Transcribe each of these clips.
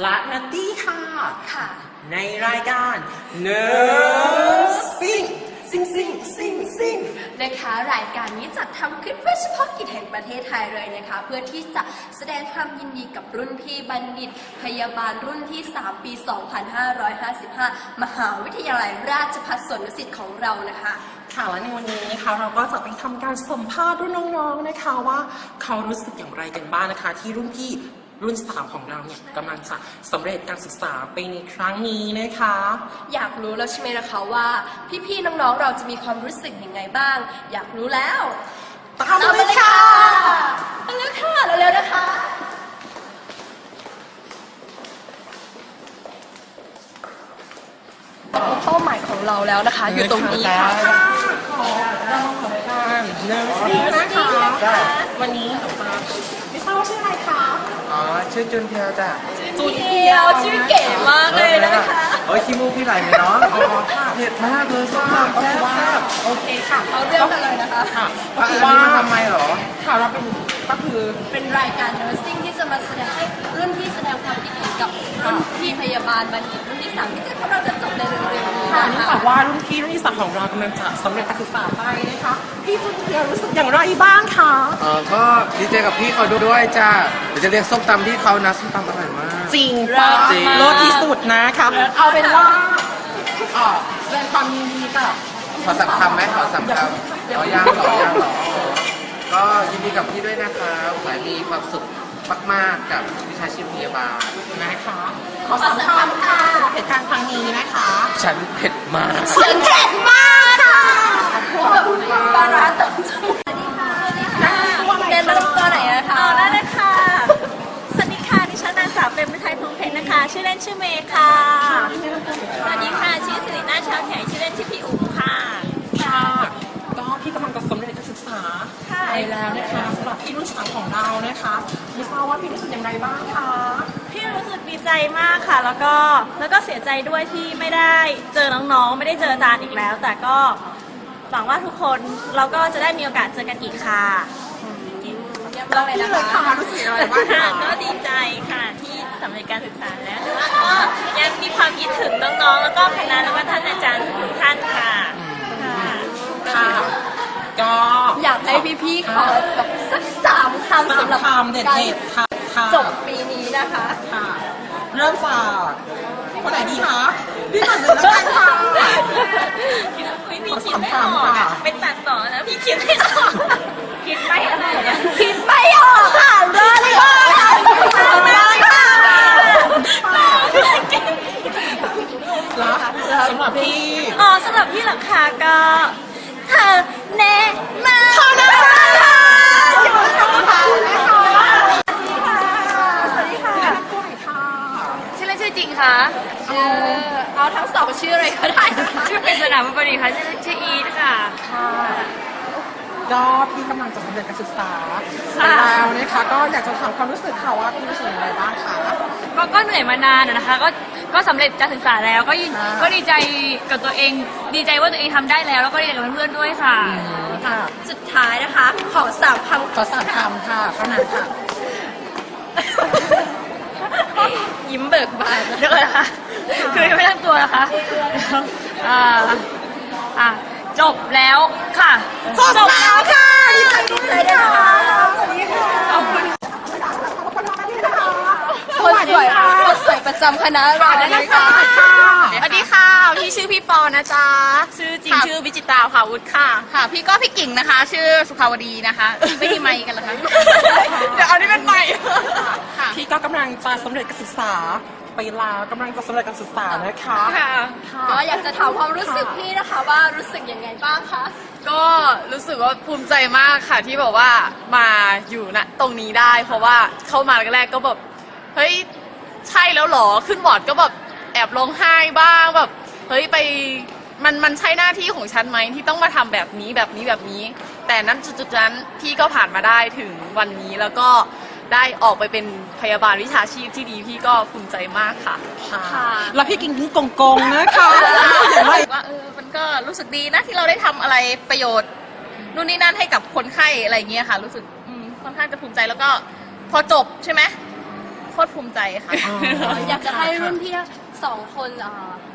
และนัตตี้ค่ะ ค่ะ ในรายการ Nursing ซิงซิงซิงซิงนะคะรายการนี้จัดทำขึ้นเพื่อเฉพาะกิจแห่งประเทศไทยเลยนะคะ เพื่อที่จะแสดงความยินดีกับรุ่นพี่บัณฑิต พยาบาลรุ่นที่ 3 ปี 2555 มหาวิทยาลัยราชภัฏสวนดุสิตของเรานะคะค่ะและในวันนี้นะคะเราก็จะไปทำการสัมภาษณ์รุ่นน้องๆนะคะว่าเขารู้สึกอย่างไรกันบ้างนะคะ ที่รุ่นพี่ รุ่นสามของเราเนี่ยกำลังจะสำเร็จการศึกษาไปในครั้งนี้นะคะ อยากรู้แล้วใช่ไหมนะคะว่า พี่ๆน้องๆเราจะมีความรู้สึกยังไงบ้าง อยากรู้แล้วตามมาเลยค่ะมาเลยค่ะเร็วๆนะคะเป้าหมายของเราแล้วนะคะ อยู่ตรงนี้ค่ะเนิร์สซี่นะคะวันนี้เรามาไม่ทราบว่าชื่ออะไรคะ อ๋อชื่อจุนเทียวจ้ะจุนเดียวชื่อเก๋มากเลยนะคะโอ้ยขี้มูกพี่ไหลไหมน้องอ๋อเผ็ดมากเลยส้มตำแซ่บมากโอเคค่ะเอาเรื่องกันเลยนะคะค่ะก็อันคือนี้ว่ามาทำไมเหรอ ค่ะเราเป็นก็คือเป็นรายการ nursing ที่จะมาแสดงให้รุ่นพี่แสดงความคิดเห็นกับรุ่นพี่พยาบาลบัณฑิตรุ่นที่สามที่จะกำลังจะจบในเร็วๆนี้ ค่ะนะเนื่องคะจากว่ารุ่นพี่รุ่นที่สามของเรากำลังจะสำเร็จการศึกษาไปนะคะพี่จุนเทียรู้สึกอย่างไรบ้างคะเออก็ดีใจกับพี่เขาด้วยจ้าเดี๋ยวจะเรียกส้มตำพี่เขานะส้มตำอร่อยมาก จริงปะจริง เลิศที่สุดนะคะเอาเป็นว่าอ่าแสดงความยินดีกับขอสักคำไหมขอสักคำขอย่างหรอย่างหรอก็ยินดีกับพี่ด้วยนะคะขอให้มีความสุข มาก ๆ กับวิชาชีพพยาบาลนะคะขอสัมภาษณ์ค่ะเหตุการณ์ครั้งนี้นะคะ ฉันเผ็ดมากเสียงเผ็ดมากค่ะปลาร้าตกจมูกสวัสดีค่ะเรียนรับตัวไหนอะคะ เอาได้เลยค่ะ สวัสดีค่ะ ดิฉันนางสาวเปรมฤทัยพงษ์เพชรนะคะ ชื่อเล่นชื่อเมย์ค่ะ สวัสดีค่ะ ชื่อสิรินาถชาวแขกชื่อเล่นชื่อพี่อุ๋มค่ะ ค่ะก็พี่กำลังจะสำเร็จการศึกษา ค่ะ ไป แล้วนะคะสำหรับพี่รุ่นสามของเรานะคะไม่ทราบว่าพี่รู้สึกอย่างไรบ้างคะพี่รู้สึกดีใจมากค่ะ แล้วก็แล้วก็เสียใจด้วยที่ไม่ได้เจอน้องๆ ไม่ได้เจออาจารย์อีกแล้ว แต่ก็หวังว่าทุกคนเราก็จะได้มีโอกาสเจอกันอีกค่ะเยี่ยมมากเลยพี่นะเลยค่ะคะรู้สึกอย่างไรบ้างคะก็ดีใจค่ะที่สำเร็จการศึกษาแล้วแต่ว่าก็ยังมีความคิดถึงน้องๆ แล้วก็คณะแล้วก็ท่านอาจารย์ทุกท่านค่ะค่ะ ค่ะก็ อยาก ให้พี่ๆขอแบบสักสามคำสำหรับคำเด็ดๆค่ะค่ะจบปีนี้นะคะค่ะเริ่มจากคนไหนดีคะพี่ก่อนเลยแล้วกันค่ะพี่คิดไม่ออกอะเป็นตัดต่อนะพี่คิดไม่ออกคิดไม่ออกอะคิดไม่ออกค่ะรอเลยค่ะรอเลยค่ะแล้วสำหรับพี่ อ๋อสำหรับพี่หลังคาก็เธอแน่มาก ขอบคุณค่ะขอบคุณค่ะสวัสดีค่ะ แนะนำตัวหน่อยค่ะ ชื่อเล่นชื่อจริงคะ ชื่อเอาทั้งสองชื่ออะไรก็ได้นะคะ ชื่อเป็นสนามบดีค่ะชื่อชื่ออีทค่ะ ค่ะก็พี่ กำลังจะสำเร็จการศึกษาแล้วนะคะก็อยากจะถามความรู้สึกค่ะว่าพี่รู้สึกอย่างไรบ้างคะ ก็ก็เหนื่อยมานานอะนะคะ ก็ก็สำเร็จการศึกษาแล้วก็ยินค่ะ ก็ดีใจกับตัวเอง ดีใจว่าตัวเองทำได้แล้ว แล้วก็ดีใจกับเพื่อนๆด้วยค่ะ ค่ะสุดท้ายนะคะ ขอสามคำขอสามคำค่ะเท่านั้นค่ะ ยิ้มเบิกบานเดี๋ยวก่อนนะคะคือยังไม่ตั้งตัวนะคะอ่าอะจบแล้วค่ะ จบแล้วค่ะ ดีใจดีใจด้วยนะคะสวัสดีค่ะขอบคุณคนสวยคนสวยประจำคณะเราเลยค่ะสวัสดีค่ะ พี่ชื่อพี่ปอนะจ๊ะ ชื่อจริงชื่อวิจิตราภาวุฒิค่ะ ค่ะ พี่ก็พี่กิ่งนะคะ ชื่อสุภาวดีนะคะ ไม่มีไมค์กันเหรอคะ เดี๋ยวเอานี่เป็นไมค์ค่พี่ก็กำลังจะสำเร็จการศึกษาไปล้วกำลังจะสำเร็จการศึกษานะคะ ค่ะ ก็อยากจะถามความรู้สึกพี่นะคะว่ารู้สึกยังไงบ้างคะ ก็ รู้สึกว่าภูมิใจมากค่ะที่แบบว่ามาอยู่ณตรงนี้ได้ เพราะว่าเข้ามาแรกๆก็แบบเฮ้ยใช่แล้วเหรอขึ้นบอร์ดก็แบบแอบร้องไห้บ้างแบบเฮ้ยไปมันมันใช่หน้าที่ของฉันไหมที่ต้องมาทำแบบนี้แบบนี้แบบนี้ แต่นั้นจุดๆนั้นพี่ก็ผ่านมาได้ถึงวันนี้แล้วก็ได้ออกไปเป็นพยาบาลวิชาชีพที่ดีพี่ก็ภูมิใจมากค่ะค่ะแล้วพี่กิ่งกิ้งกงกงนะคะรู้สึกอย่างไรว่าเออมันก็รู้สึกดีนะที่เราได้ทำอะไรประโยชน์ นู่นนี่นั่นให้กับคนไข้อะไรเงี้ยค่ะ รู้สึกอืมค่อนข้างจะภูมิใจแล้วก็พอจบใช่ไหมโคตรภูมิใจค่ะอ๋ออยากจะให้รุ่นพี่ทั้งสองคนอ่า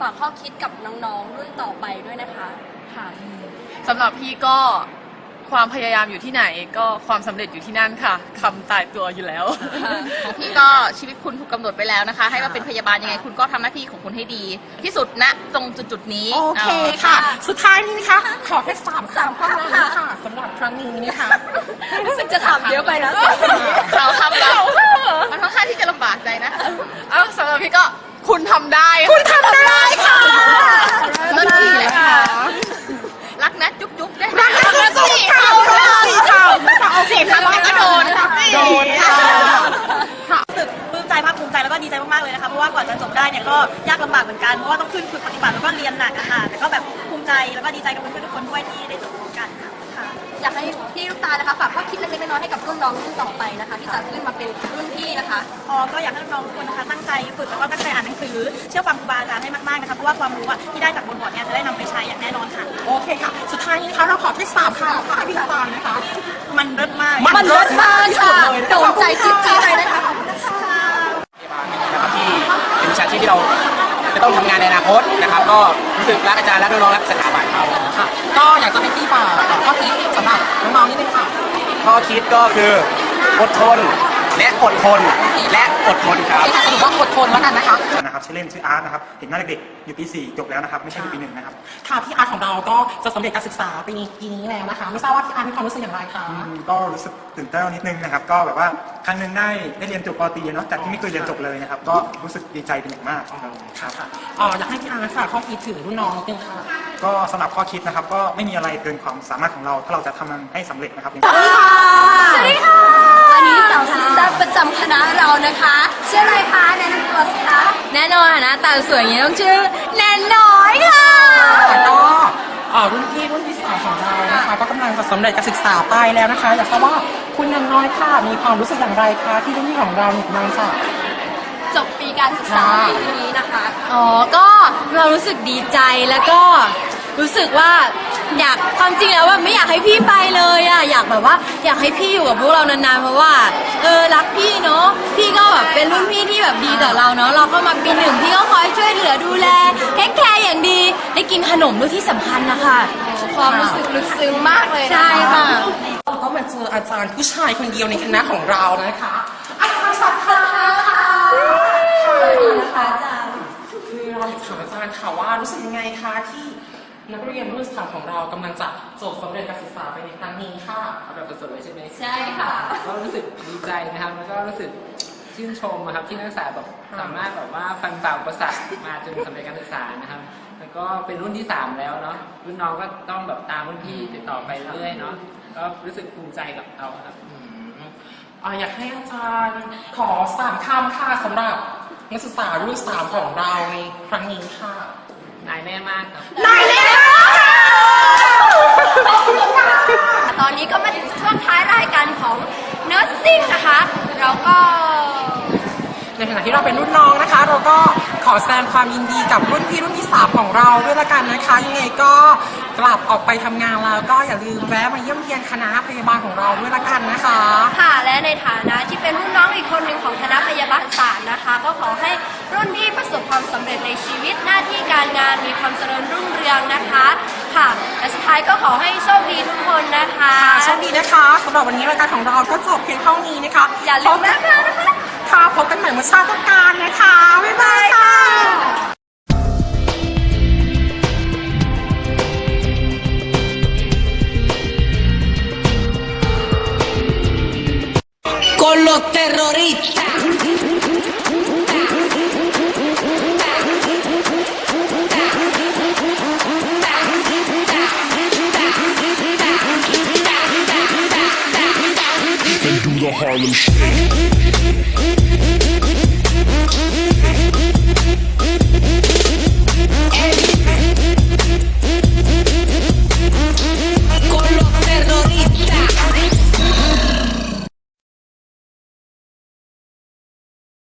ฝากข้อคิดกับน้องๆ รุ่นต่อไปด้วยนะคะค่ะ สำหรับพี่ก็ ความพยายามอยู่ที่ไหนก็ความสำเร็จอยู่ที่นั่นค่ะคำตายตัวอยู่แล้ว ของพี่ก็ชีวิตคุณถูกกำหนดไปแล้วนะคะ ให้มาเป็นพยาบาลยังไงคุณก็ทำหน้าที่ของคุณให้ดี ที่สุดณตรงจุดๆนี้โอเคค่ะ สุดท้ายนี้นะคะ ขอแค่สามคำเท่านั้นค่ะสำหรับครั้งนี้นะคะ รู้สึกจะถามเยอะไปแล้วเราทำเรามันค่อนข้างที่จะลำบากใจนะ เอ้าสำหรับพี่ก็คุณทำได้คุณทำได้ค่ะเลิศจริงเลยค่ะรักนะจุ๊บจุ๊บได้รักนะแล้ว ได้เนี่ยก็ยากลำบากเหมือนกันเพราะว่าต้องขึ้นฝึกปฏิบัติแล้วก็เรียนหนักอะค่ะแต่ก็แบบภูมิใจแล้วก็ดีใจกับเพื่อนๆทุกคนด้วยที่ได้จบพร้อมกันค่ะ อยากให้พี่ลูกตาลนะคะฝากข้อคิดเล็กๆน้อยๆให้กับรุ่นน้องรุ่นต่อไปนะคะ ที่จะขึ้นมาเป็นรุ่นพี่นะคะพอก็อยากให้น้องๆทุกคนนะคะตั้งใจฝึกแล้วก็ตั้งใจอ่านหนังสือ เชื่อฟังครูบาอาจารย์ให้มากๆนะคะเพราะว่าความรู้อะที่ได้จากบนบอร์ดเนี่ยจะได้นำไปใช้อย่างแน่นอนค่ะ โอเคค่ะ สุดท้ายนี้นะคะเราขอแค่สามคำค่ะให้พี่ตาลนะคะ มันเลิศมากมันเลิศมากค่ะโดนใจจิ๊บๆเลยนะคะ นะครับที่เป็นวิชาชีพ ที่เราจะต้องทำงานในอนาคตนะครับ ก็รู้สึกรักอาจารย์และน้องๆรักสถาบันครับ ค่ะ ก็อยากจะให้พี่ฝากข้อคิดสำหรับน้องๆนิดนึงค่ะ ข้อคิดก็คืออดทน และอดทน และอดทนครับสรุปว่าอดทนแล้วกันนะคะนะครับชื่อเล่นชื่ออาร์ตนะครับเด็กหน้าเด็กๆอยู่ปี4จบแล้วนะครับ ไม่ใช่อยู่ปีหนึ่งนะครับ ค่ะพี่อาร์ตของเราก็จะสำเร็จการศึกษาปีนี้ปีนี้แล้วนะคะ ไม่ทราบว่าพี่อาร์ตมีความรู้สึกอย่างไรคะอืมก็รู้สึกตื่นเต้นนิดนึงนะครับ ก็แบบว่าครั้งหนึงได้ได้เรียนจบปตรีเนาะจากที่ไม่เคยเรียนจบเลยนะครับ ก็รู้สึกดีใจเป็นอย่างมากอ๋อค่ะค่ะอ๋ออยากให้พี่อาร์ตฝากข้อคิดถึงรุ่นน้องนิดนึงค่ะ ก็สำหรับข้อคิดนะครับ ก็ไม่มีอะไรเกินความสามารถของเรา ถ้าเราจะทำมันให้สำเร็จนะครับสวัสดีค่ะ วันนี้สาวซิสเตอร์ประจำคณะเรานะคะ ชื่ออะไรคะแนะนำตัวสิคะแน่นอนนะตาสวยอย่างนี้ต้องชื่อแนนน้อยค่ะแล้วก็เอ่อรุ่นพี่รุ่นที่สามของเรานะคะ ก็กำลังจะสำเร็จการศึกษาไปแล้วนะคะ อยากทราบว่าคุณยังน้อยค่ะมีความรู้สึกอย่างไรคะที่รุ่นพี่ของเราเนี่ยกำลังจะจบปีการศึกษาค่ะปีนี้นะคะ อ๋อ ก็เรารู้สึกดีใจแล้วก็ รู้สึกว่าอยากความจริงแล้วว่าไม่อยากให้พี่ไปเลยอะอยากแบบว่า อยากให้พี่อยู่กับพวกเรานานๆเพราะว่า เออรักพี่เนาะพี่ก็แบบเป็นรุ่นพี่ที่แบบดีต่อเราเนาะเราก็มาปีหนึ่งพี่ก็คอยช่วยเหลือดูแลเทคแคร์อย่างดีได้กินขนมด้วยที่สำคัญนะคะความรู้สึกลึกซึ้งมากเลยนะใช่ค่ะเราก็มาเจออาจารย์ผู้ชายคนเดียวในคณะของเรานะคะอาจารย์สัตว์ค่ะนะคะอาจารย์คือเราอยากถามอาจารย์ค่ะว่ารู้สึกยังไงคะที่ นักเรียนรุ่นสามของเรากำลังจะจบสำเร็จการศึกษาไปในครั้งนี้ค่ะเราสดๆเลยใช่ไหมใช่ค่ะ ก็รู้สึกดีใจนะครับ แล้วก็รู้สึกชื่นชมนะครับที่นักศึกษาแบบสามารถแบบว่าฟันฝ่าอุปสรรคมาจนสำเร็จการศึกษานะครับ แล้วก็เป็นรุ่นที่สามแล้วเนาะรุ่นน้องก็ต้องแบบตามรุ่นพี่ติดต่อไปเรื่อยๆเนาะก็รู้สึกภูมิใจกับเราครับ อืมอ่าอยากให้อาจารย์ขอสามคำค่ะสำหรับนักศึกษารุ่นสามของเราในครั้งนี้ค่ะ นายแน่มากครับ นายเลยค่ะตอนนี้ก็มาถึงช่วงท้ายรายการของ Nursing นะคะ เราก็ในขณะที่เราเป็นรุ่นน้องนะคะ เราก็ขอแสดงความยินดีกับรุ่นพี่รุ่นที่สามของเราด้วยละกันนะคะยังไงก็กลับออกไปทำงานแล้วก็อย่าลืมแวะมาเยี่ยมเยียนคณะพยาบาลของเราด้วยละกันนะคะ ค่ะและในฐานะที่เป็นรุ่นน้องอีกคนหนึ่งของคณะพยาบาลศาสตร์นะคะ ก็ขอให้รุ่นพี่ประสบความสำเร็จในชีวิตหน้าที่การงานมีความเจริญรุ่งเรืองนะคะค่ะและสุดท้ายก็ขอให้โชคดีทุกคนนะคะโชคดีนะคะสำหรับวันนี้รายการของเราก็จบเพียงเท่านี้นะคะอย่าลืมนะคะนะคะค่ะพบกันใหม่เมื่อชาติต้องการนะคะบ๊ายบายค่ะ the Harlem Shake. Con los terroristas.